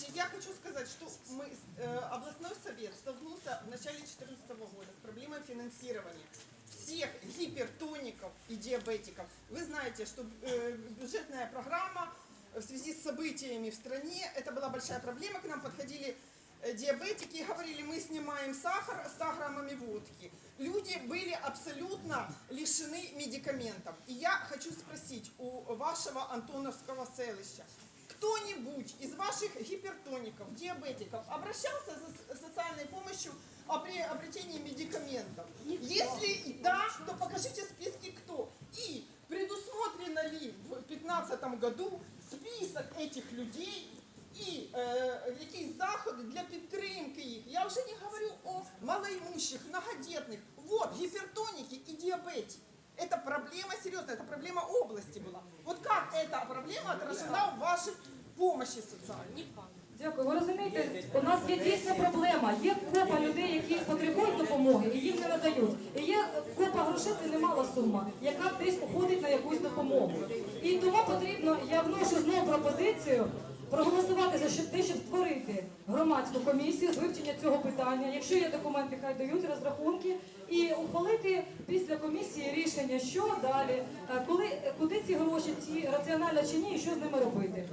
Значит, я хочу сказать, что мы, э, областной совет столкнулся в начале 2014 года с проблемой финансирования всех гипертоников и диабетиков. Вы знаете, что э, бюджетная программа в связи с событиями в стране, это была большая проблема, к нам подходили э, диабетики и говорили, мы снимаем сахар 100 граммами водки. Люди были абсолютно лишены медикаментов. И я хочу спросить у вашего Антоновского селища, кто-нибудь из ваших гипертоников, диабетиков обращался за с- социальной помощью о при обретении медикаментов? Если да, то покажите списки кто. И предусмотрено ли в 2015 году список этих людей і е, якісь заходи для підтримки їх. Я вже не говорю о малоимущих, многодетных. Вот, гипертоники и диабетики. Это проблема серьезная, это проблема области была. Вот как Эта проблема отражена в вашей помощи социальной? Дякую. Ви розумієте, у нас є дійсна проблема. Є купа людей, які потребують допомоги і їм не надають. І є купа грошей, це немала сума, яка десь уходить на якусь допомогу. І тому потрібно, я вношу знову пропозицію проголосувати за те, щоб створити громадську комісію з вивчення цього питання. Якщо є документи, хай дають розрахунки, ухвалити після комісії рішення, що далі, е, коли куди ці гроші, ці раціонально чи ні, і що з ними робити.